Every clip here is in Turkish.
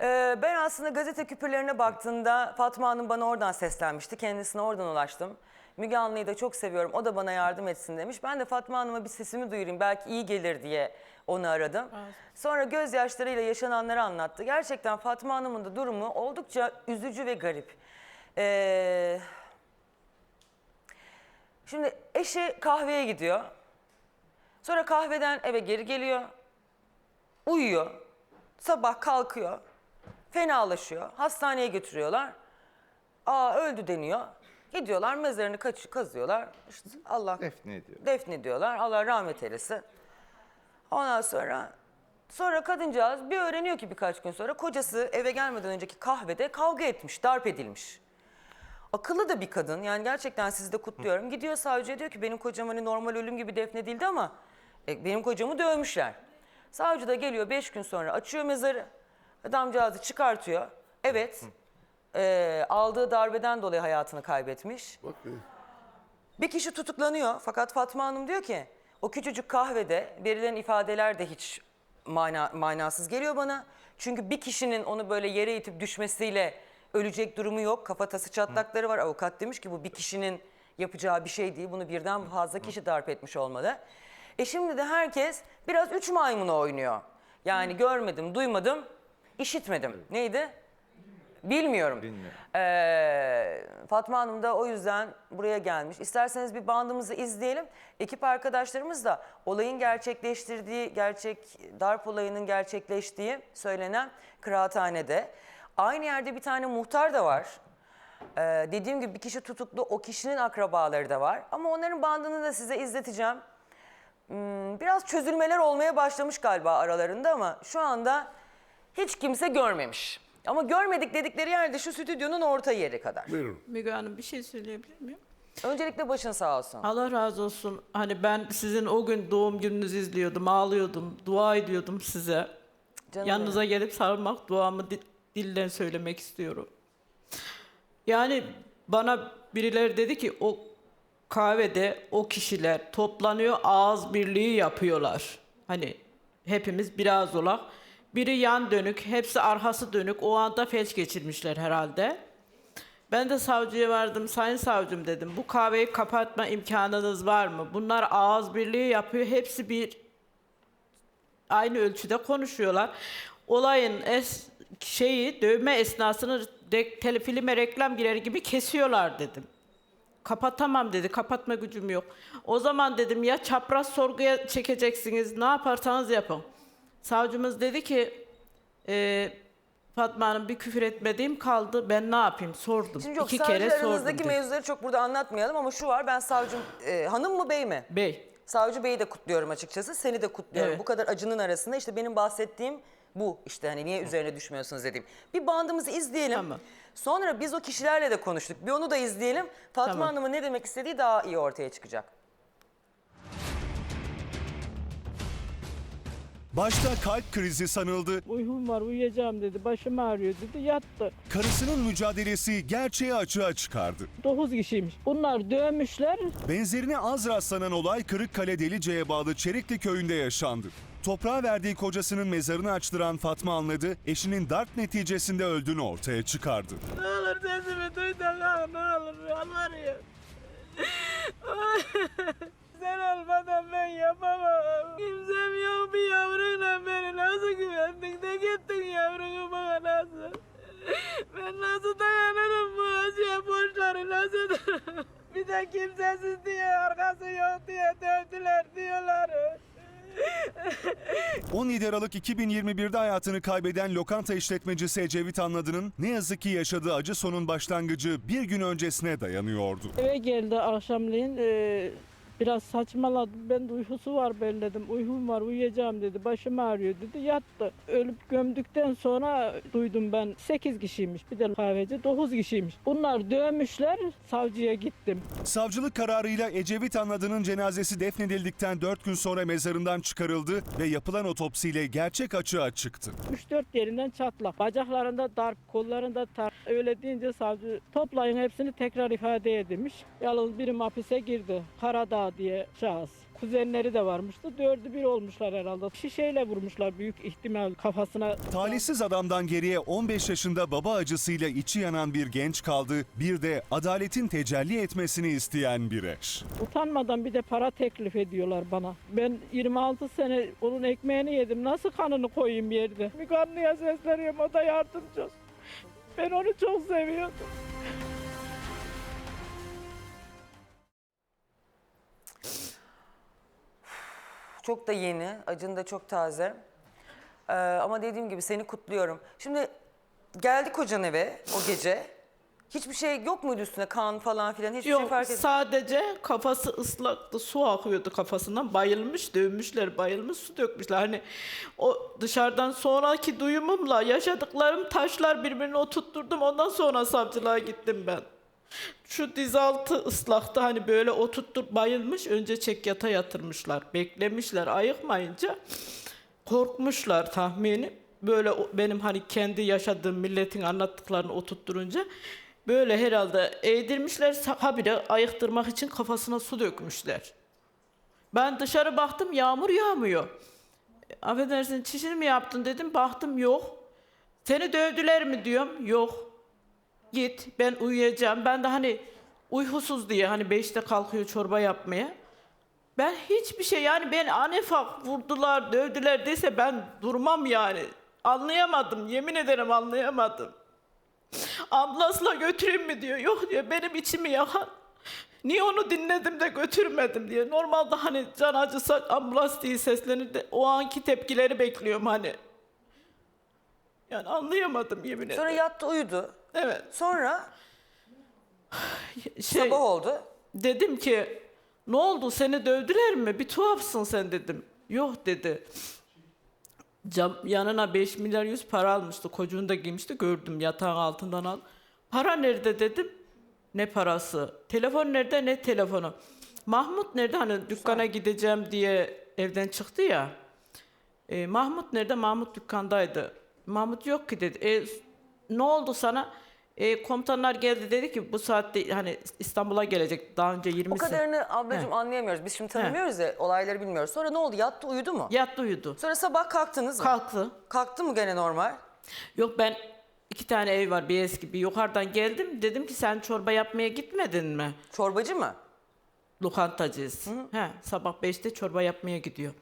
Ee, ben aslında gazete küpürlerine baktığımda Fatma Hanım bana oradan seslenmişti. Kendisine oradan ulaştım. Müge Anlı'yı da çok seviyorum. O da bana yardım etsin demiş. Ben de Fatma Hanım'a bir sesimi duyurayım. Belki iyi gelir diye onu aradım. Sonra gözyaşlarıyla yaşananları anlattı. Gerçekten Fatma Hanım'ın da durumu oldukça üzücü ve garip. Ee, şimdi eşi kahveye gidiyor. Sonra kahveden eve geri geliyor. Uyuyor. Sabah kalkıyor. Fenalaşıyor. Hastaneye götürüyorlar. Aa öldü deniyor. Gidiyorlar mezarını kaç, kazıyorlar. İşte Allah Defne ediyor. defnediyorlar. Allah rahmet eylesin. Ondan sonra sonra kadıncağız bir öğreniyor ki birkaç gün sonra kocası eve gelmeden önceki kahvede kavga etmiş, darp edilmiş. Akıllı da bir kadın. Yani gerçekten sizi de kutluyorum. Gidiyor savcıya diyor ki benim kocam hani normal ölüm gibi defnedildi ama e, benim kocamı dövmüşler. Savcı da geliyor beş gün sonra açıyor mezarı. Adamcağızı çıkartıyor. Evet. e, aldığı darbeden dolayı hayatını kaybetmiş. Bak e, Bir kişi tutuklanıyor fakat Fatma Hanım diyor ki o küçücük kahvede verilen ifadeler de hiç mana, manasız geliyor bana. Çünkü bir kişinin onu böyle yere itip düşmesiyle ölecek durumu yok. Kafatası çatlakları var. Avukat demiş ki bu bir kişinin yapacağı bir şey değil. Bunu birden fazla kişi darp etmiş olmalı. E şimdi de herkes biraz üç maymunu oynuyor. Yani görmedim, duymadım, işitmedim. Neydi? Bilmiyorum. Bilmiyorum. Ee, Fatma Hanım da o yüzden buraya gelmiş. İsterseniz bir bandımızı izleyelim. Ekip arkadaşlarımız da olayın gerçekleştirdiği, gerçek darp olayının gerçekleştiği söylenen kıraathanede. Aynı yerde bir tane muhtar da var. Ee, dediğim gibi bir kişi tutuklu, o kişinin akrabaları da var. Ama onların bandını da size izleteceğim. Hmm, biraz çözülmeler olmaya başlamış galiba aralarında ama şu anda hiç kimse görmemiş. Ama görmedik dedikleri yerde şu stüdyonun orta yeri kadar. buyurun. Müge Hanım bir şey söyleyebilir miyim? Öncelikle başın sağ olsun. Allah razı olsun. Hani ben sizin o gün doğum gününüzü izliyordum, ağlıyordum, dua ediyordum size. Canım Yanınıza gelip sarılmak, duamı di- dilden söylemek istiyorum. Yani bana birileri dedi ki o kahvede o kişiler toplanıyor, ağız birliği yapıyorlar. Hani hepimiz biraz olak. Biri yan dönük, hepsi arkası dönük. O anda felç geçirmişler herhalde. Ben de savcıya vardım. Sayın savcım dedim. Bu kahveyi kapatma imkanınız var mı? Bunlar ağız birliği yapıyor. Hepsi bir aynı ölçüde konuşuyorlar. Olayın es şeyi dövme esnasını re- telefilme reklam girer gibi kesiyorlar dedim. Kapatamam dedi. Kapatma gücüm yok. O zaman dedim ya çapraz sorguya çekeceksiniz. Ne yaparsanız yapın. Savcımız dedi ki e, Fatma Hanım bir küfür etmediğim kaldı. Ben ne yapayım? Sordum. Şimdi yok İki savcı kere sordum. aranızdaki dedi. mevzuları çok burada anlatmayalım ama şu var ben savcım e, hanım mı bey mi? Bey. Savcı beyi de kutluyorum açıkçası. Seni de kutluyorum. Evet. Bu kadar acının arasında işte benim bahsettiğim bu işte hani niye üzerine düşmüyorsunuz dediğim. Bir bandımızı izleyelim. Tamam. Sonra biz o kişilerle de konuştuk. Bir onu da izleyelim. Fatma Tamam. Hanım'ın ne demek istediği daha iyi ortaya çıkacak. Başta kalp krizi sanıldı, Uykum var uyuyacağım dedi. Başım ağrıyor dedi. Yattı. karısının mücadelesi gerçeği açığa çıkardı. 9 kişiymiş. Bunlar dövmüşler. Benzerine az rastlanan olay Kırıkkale Delice'ye bağlı Çerikli köyünde yaşandı. Toprağa verdiği kocasının mezarını açtıran Fatma anladı, eşinin darp neticesinde öldüğünü ortaya çıkardı. Ne olur sesimi duy da ne olur yalvarıyorum. Sen olmadan ben yapamam. Kimsem yok bir yavruyla beni nasıl güvendin de gittin yavrunu bana nasıl? Ben nasıl dayanırım bu acıya borçları nasıl? Bir de kimsesiz diye arkası yok diye dövdüler diyorlar. 17 Aralık 2021'de hayatını kaybeden lokanta işletmecisi Ecevit Anladı'nın ne yazık ki yaşadığı acı sonun başlangıcı bir gün öncesine dayanıyordu. Eve geldi akşamleyin. e, biraz saçmaladı. Ben de uykusu var belledim. Uykum var uyuyacağım dedi. Başım ağrıyor dedi. Yattı. Ölüp gömdükten sonra duydum ben 8 kişiymiş. Bir de kahveci 9 kişiymiş. Bunlar dövmüşler. Savcıya gittim. Savcılık kararıyla Ecevit Anladı'nın cenazesi defnedildikten 4 gün sonra mezarından çıkarıldı ve yapılan otopsiyle gerçek açığa çıktı. 3-4 yerinden çatlak. Bacaklarında darp, kollarında darp. Öyle deyince savcı toplayın hepsini tekrar ifade edilmiş. Yalnız biri hapise girdi. Karadağ diye şahıs. Kuzenleri de varmıştı. Dördü bir olmuşlar herhalde. Şişeyle vurmuşlar büyük ihtimal kafasına. Talihsiz adamdan geriye 15 yaşında baba acısıyla içi yanan bir genç kaldı. Bir de adaletin tecelli etmesini isteyen bir eş. Utanmadan bir de para teklif ediyorlar bana. Ben 26 sene onun ekmeğini yedim. Nasıl kanını koyayım yerde? Müge Anlı'ya sesleniyorum. O da yardımcı olsun. Ben onu çok seviyordum. Çok da yeni, acın da çok taze. Ee, ama dediğim gibi seni kutluyorum. Şimdi geldi kocan eve o gece. Hiçbir şey yok muydu üstüne kan falan filan hiçbir şey Yok fark et. sadece kafası ıslaktı su akıyordu kafasından bayılmış dövmüşler bayılmış su dökmüşler hani o dışarıdan sonraki duyumumla yaşadıklarım taşlar birbirine oturtturdum ondan sonra savcılığa gittim ben. Şu diz altı ıslaktı hani böyle oturttur bayılmış önce çekyata yatırmışlar beklemişler ayıkmayınca korkmuşlar tahmini. Böyle o- benim hani kendi yaşadığım milletin anlattıklarını oturtturunca böyle herhalde eğdirmişler habire ayıktırmak için kafasına su dökmüşler. Ben dışarı baktım yağmur yağmıyor. Affedersin çişini mi yaptın dedim baktım yok. Seni dövdüler mi diyorum yok. Git ben uyuyacağım. Ben de hani uykusuz diye hani beşte kalkıyor çorba yapmaya. Ben hiçbir şey yani ben anefak vurdular, dövdüler dese ben durmam yani. Anlayamadım, yemin ederim anlayamadım. Ambulansla götüreyim mi diyor. Yok diyor benim içimi yakan. Niye onu dinledim de götürmedim diye. Normalde hani can acısa ambulans diye seslenir de o anki tepkileri bekliyorum hani. Yani anlayamadım yemin ederim. Sonra yattı uyudu. Evet. Sonra Şey, sabah oldu. Dedim ki ne oldu seni dövdüler mi? Bir tuhafsın sen dedim. Yok dedi. Cam, yanına 5 milyar 100 para almıştı. Kocuğunu da giymişti. Gördüm yatağın altından al. Para nerede dedim. Ne parası? Telefon nerede? Ne telefonu? Mahmut nerede? Hani dükkana gideceğim diye evden çıktı ya. E, Mahmut nerede? Mahmut dükkandaydı. Mahmut yok ki dedi. E, ne oldu sana? E, komutanlar geldi dedi ki bu saatte hani İstanbul'a gelecek daha önce 20 O kadarını ablacığım anlayamıyoruz. Biz şimdi tanımıyoruz ya olayları bilmiyoruz. Sonra ne oldu? Yattı uyudu mu? Yattı uyudu. Sonra sabah kalktınız mı? Kalktı. Kalktı mı gene normal? Yok ben iki tane ev var bir eski bir yukarıdan geldim. Dedim ki sen çorba yapmaya gitmedin mi? Çorbacı mı? Lokantacıyız. He, sabah 5'te çorba yapmaya gidiyor.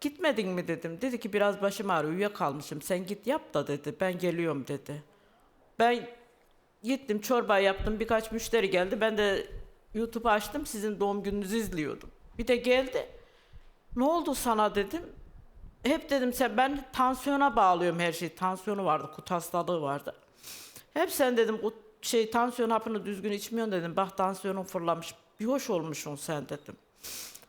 Gitmedin mi dedim. Dedi ki biraz başım ağrıyor uyuyakalmışım. Sen git yap da dedi. Ben geliyorum dedi. Ben gittim çorba yaptım. Birkaç müşteri geldi. Ben de YouTube açtım. Sizin doğum gününüzü izliyordum. Bir de geldi. Ne oldu sana dedim. Hep dedim sen ben tansiyona bağlıyorum her şeyi. Tansiyonu vardı, kut hastalığı vardı. Hep sen dedim o şey tansiyon hapını düzgün içmiyorsun dedim. Bak tansiyonun fırlamış. Bir hoş olmuşsun sen dedim.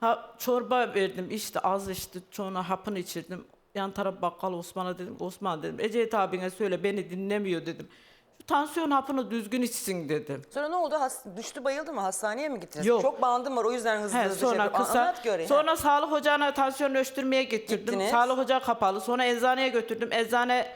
Ha, çorba verdim işte az içti. Sonra hapını içirdim. Yan taraf bakkal Osman'a dedim. Osman dedim. Ecevit abine söyle beni dinlemiyor dedim. Tansiyon hapını düzgün içsin dedim. Sonra ne oldu? Has- düştü bayıldı mı? Hastaneye mi gittiniz? Yok. Çok bandım var o yüzden hızlı He, hızlı şey sonra yapıyorum. kısa. Anlat göreyim. Sonra sağlık ocağına tansiyon ölçtürmeye getirdim. Gittiniz. Sağlık ocağı kapalı. Sonra eczaneye götürdüm. Eczane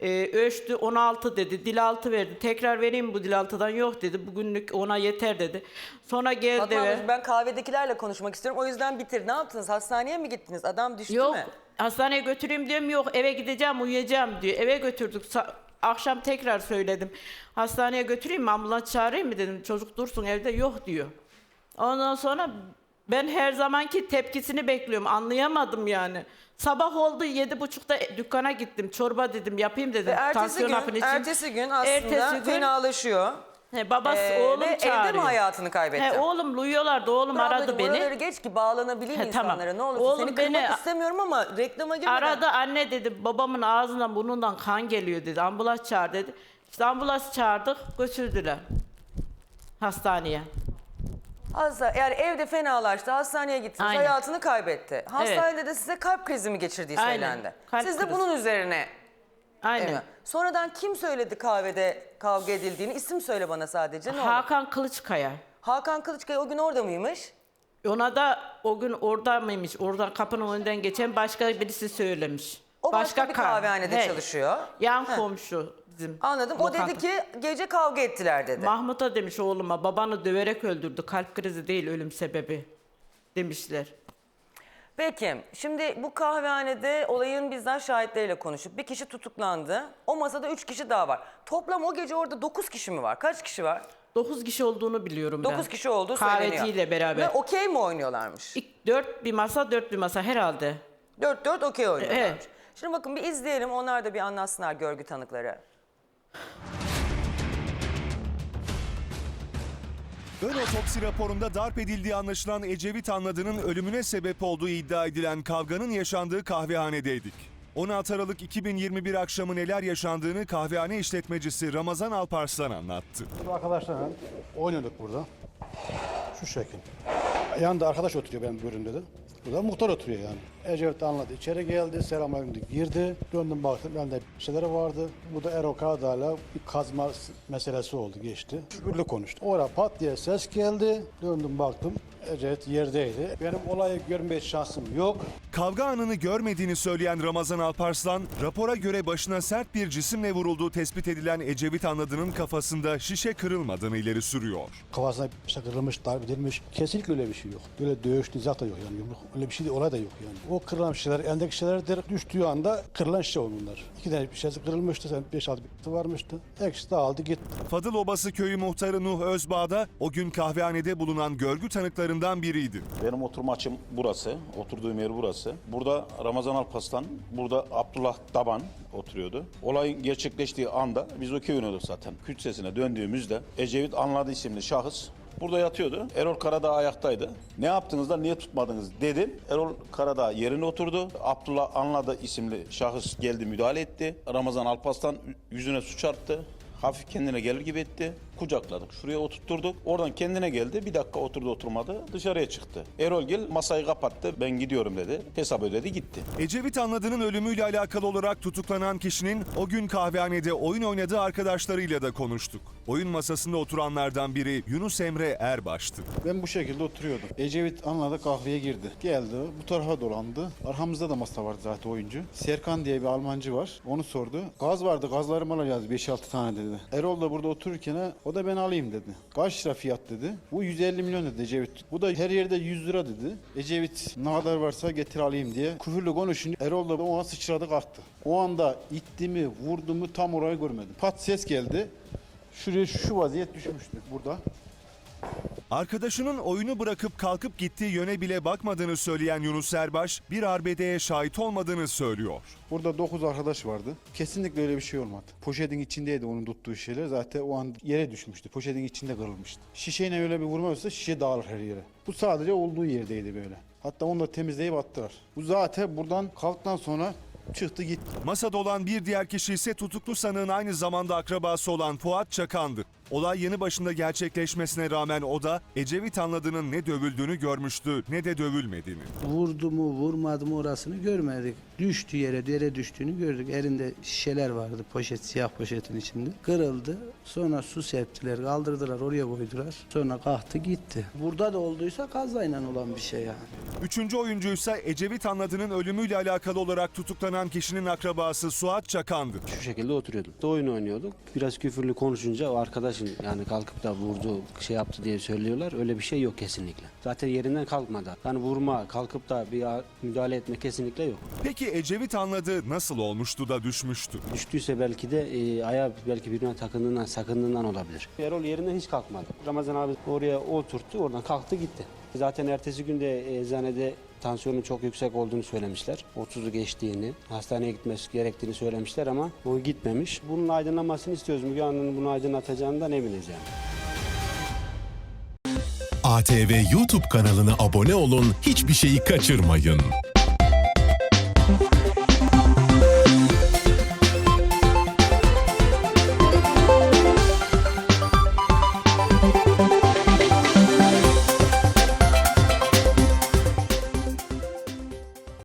e, ölçtü 16 dedi. Dil altı verdi. Tekrar vereyim bu dil altıdan yok dedi. Bugünlük ona yeter dedi. Sonra geldi Fatma ve ablacığım ben kahvedekilerle konuşmak istiyorum. O yüzden bitir. Ne yaptınız? Hastaneye mi gittiniz? Adam düştü yok mü? hastaneye götüreyim diyorum yok eve gideceğim uyuyacağım diyor. Eve götürdük. Sa- akşam tekrar söyledim. Hastaneye götüreyim mi ambulans çağırayım mı dedim. Çocuk dursun evde yok diyor. Ondan sonra ben her zamanki tepkisini bekliyorum. Anlayamadım yani. Sabah oldu yedi buçukta dükkana gittim. Çorba dedim yapayım dedim. Ve ertesi Tansiyon gün, için. ertesi gün aslında Ertesi gün- fenalaşıyor. He, babası Ee, oğlum ve çağırıyor. evde mi hayatını kaybetti? He, oğlum uyuyorlardı. Oğlum Dur aradı ablacığım, beni. Oraları geç ki bağlanabileyim He, tamam. insanlara. Ne olursun Oğlum seni kırmak beni- istemiyorum ama reklama girmeden. Aradı anne dedi babamın ağzından burnundan kan geliyor dedi. Ambulans çağır dedi. İşte ambulans çağırdık götürdüler hastaneye. Hasta, yani evde fenalaştı, hastaneye gittiniz, Aynen. hayatını kaybetti. Hastanede de size kalp krizi mi geçirdiği Aynen, söylendi. kalp Siz de krizi. bunun üzerine Aynen. Evet. Sonradan kim söyledi kahvede kavga edildiğini? İsim söyle bana sadece. Ne olur? Hakan Kılıçkaya. Hakan Kılıçkaya o gün orada mıymış? Ona da o gün orada mıymış? Oradan kapının önünden geçen başka birisi söylemiş. O başka, bir kah- kahvehanede He. çalışıyor. Yan komşu. Bizim Anladım. O lokanta. dedi ki gece kavga ettiler dedi. Mahmut'a demiş oğluma babanı döverek öldürdü. Kalp krizi değil ölüm sebebi demişler. Peki şimdi bu kahvehanede olayın bizzat şahitleriyle konuşup bir kişi tutuklandı. O masada üç kişi daha var. Toplam o gece orada dokuz kişi mi var? Kaç kişi var? 9 kişi olduğunu biliyorum ben. Dokuz kişi olduğu söyleniyor. Kahveciyle beraber. Ve okey mi oynuyorlarmış? İlk dört bir masa dört bir masa herhalde. Dört dört okey oynuyorlarmış. Evet. Şimdi bakın bir izleyelim onlar da bir anlatsınlar görgü tanıkları. Ön otopsi raporunda darp edildiği anlaşılan Ecevit Anladı'nın ölümüne sebep olduğu iddia edilen kavganın yaşandığı kahvehanedeydik. 16 Aralık 2021 akşamı neler yaşandığını kahvehane işletmecisi Ramazan Alparslan anlattı. Arkadaşlarla oynuyorduk burada. Şu şekil. Yanında arkadaş oturuyor benim bölümde de. Burada muhtar oturuyor yani. Ecevit anladı. İçeri geldi, selamünaleyküm dedi. girdi. Döndüm baktım, bende bir şeyler vardı. Bu da Erol Kağdağ'la bir kazma meselesi oldu, geçti. Şükürlü konuştu. Oraya pat diye ses geldi. Döndüm baktım, Ecevit yerdeydi. Benim olayı görmeye şansım yok. Kavga anını görmediğini söyleyen Ramazan Alparslan, rapora göre başına sert bir cisimle vurulduğu tespit edilen Ecevit Anladı'nın kafasında şişe kırılmadığını ileri sürüyor. Kafasına bir şey kırılmış, darp edilmiş. Kesinlikle öyle bir şey yok. Böyle dövüş, nizak da yok yani. Öyle bir şey de, olay da yok yani. O kırılan şişeler, eldeki şişelerdir. Düştüğü anda kırılan şişe bunlar. İki tane bir şeysi kırılmıştı, sen beş altı bir varmıştı. Ekşi de aldı gitti. Fadıl Obası köyü muhtarı Nuh Özbağ da o gün kahvehanede bulunan görgü tanıklarından biriydi. Benim oturma açım burası. Oturduğum yer burası. Burada Ramazan Alpaslan, burada Abdullah Daban oturuyordu. Olayın gerçekleştiği anda biz okey oynuyorduk zaten. Küt sesine döndüğümüzde Ecevit Anladı isimli şahıs burada yatıyordu. Erol Karadağ ayaktaydı. Ne yaptınız da niye tutmadınız dedim. Erol Karadağ yerine oturdu. Abdullah Anladı isimli şahıs geldi müdahale etti. Ramazan Alpaslan yüzüne su çarptı. Hafif kendine gelir gibi etti. Kucakladık. Şuraya oturtturduk. Oradan kendine geldi. Bir dakika oturdu oturmadı. Dışarıya çıktı. Erol Gil masayı kapattı. Ben gidiyorum dedi. Hesap ödedi gitti. Ecevit Anladı'nın ölümüyle alakalı olarak tutuklanan kişinin o gün kahvehanede oyun oynadığı arkadaşlarıyla da konuştuk. Oyun masasında oturanlardan biri Yunus Emre Erbaş'tı. Ben bu şekilde oturuyordum. Ecevit anladı kahveye girdi. Geldi bu tarafa dolandı. Arkamızda da masa vardı zaten oyuncu. Serkan diye bir Almancı var. Onu sordu. Gaz vardı gazlarımı alacağız 5-6 tane dedi. Erol da burada otururken o da ben alayım dedi. Kaç lira fiyat dedi. Bu 150 milyon dedi Ecevit. Bu da her yerde 100 lira dedi. Ecevit ne kadar varsa getir alayım diye. Küfürlü konuşunca Erol da ona sıçradı kalktı. O anda itti mi vurdu mu tam orayı görmedim. Pat ses geldi. Şuraya şu vaziyet düşmüştü burada. Arkadaşının oyunu bırakıp kalkıp gittiği yöne bile bakmadığını söyleyen Yunus Erbaş, bir arbedeye şahit olmadığını söylüyor. Burada 9 arkadaş vardı. Kesinlikle öyle bir şey olmadı. Poşetin içindeydi onun tuttuğu şeyler. Zaten o an yere düşmüştü. Poşetin içinde kırılmıştı. Şişeyle öyle bir vurma olsa şişe dağılır her yere. Bu sadece olduğu yerdeydi böyle. Hatta onu da temizleyip attılar. Bu zaten buradan kalktıktan sonra çıktı gitti. Masada olan bir diğer kişi ise tutuklu sanığın aynı zamanda akrabası olan Fuat Çakan'dı. Olay yeni başında gerçekleşmesine rağmen o da Ecevit Anladı'nın ne dövüldüğünü görmüştü ne de dövülmediğini. Vurdu mu vurmadı mı orasını görmedik. Düştü yere, yere düştüğünü gördük. Elinde şişeler vardı poşet, siyah poşetin içinde. Kırıldı. Sonra su serptiler, kaldırdılar, oraya koydular. Sonra kalktı gitti. Burada da olduysa kazayla olan bir şey yani. Üçüncü oyuncuysa Ecevit Anladı'nın ölümüyle alakalı olarak tutuklanan kişinin akrabası Suat Çakan'dı. Şu şekilde oturuyorduk. Da oyun oynuyorduk. Biraz küfürlü konuşunca o arkadaşın yani kalkıp da vurdu, şey yaptı diye söylüyorlar. Öyle bir şey yok kesinlikle. Zaten yerinden kalkmadı. Yani vurma, kalkıp da bir müdahale etme kesinlikle yok. Peki Ecevit Anladı nasıl olmuştu da düşmüştü? Düştüyse belki de e, ayağı belki birbirine takındığından, sakındığından olabilir. Erol yerinden hiç kalkmadı. Ramazan abi oraya oturttu, oradan kalktı gitti. Zaten ertesi günde eczanede tansiyonun çok yüksek olduğunu söylemişler. 30'u geçtiğini, hastaneye gitmesi gerektiğini söylemişler ama o gitmemiş. Bunun aydınlanmasını istiyoruz. Müge Anlı'nın bunu aydınlatacağından eminiz yani. ATV YouTube kanalına abone olun, hiçbir şeyi kaçırmayın.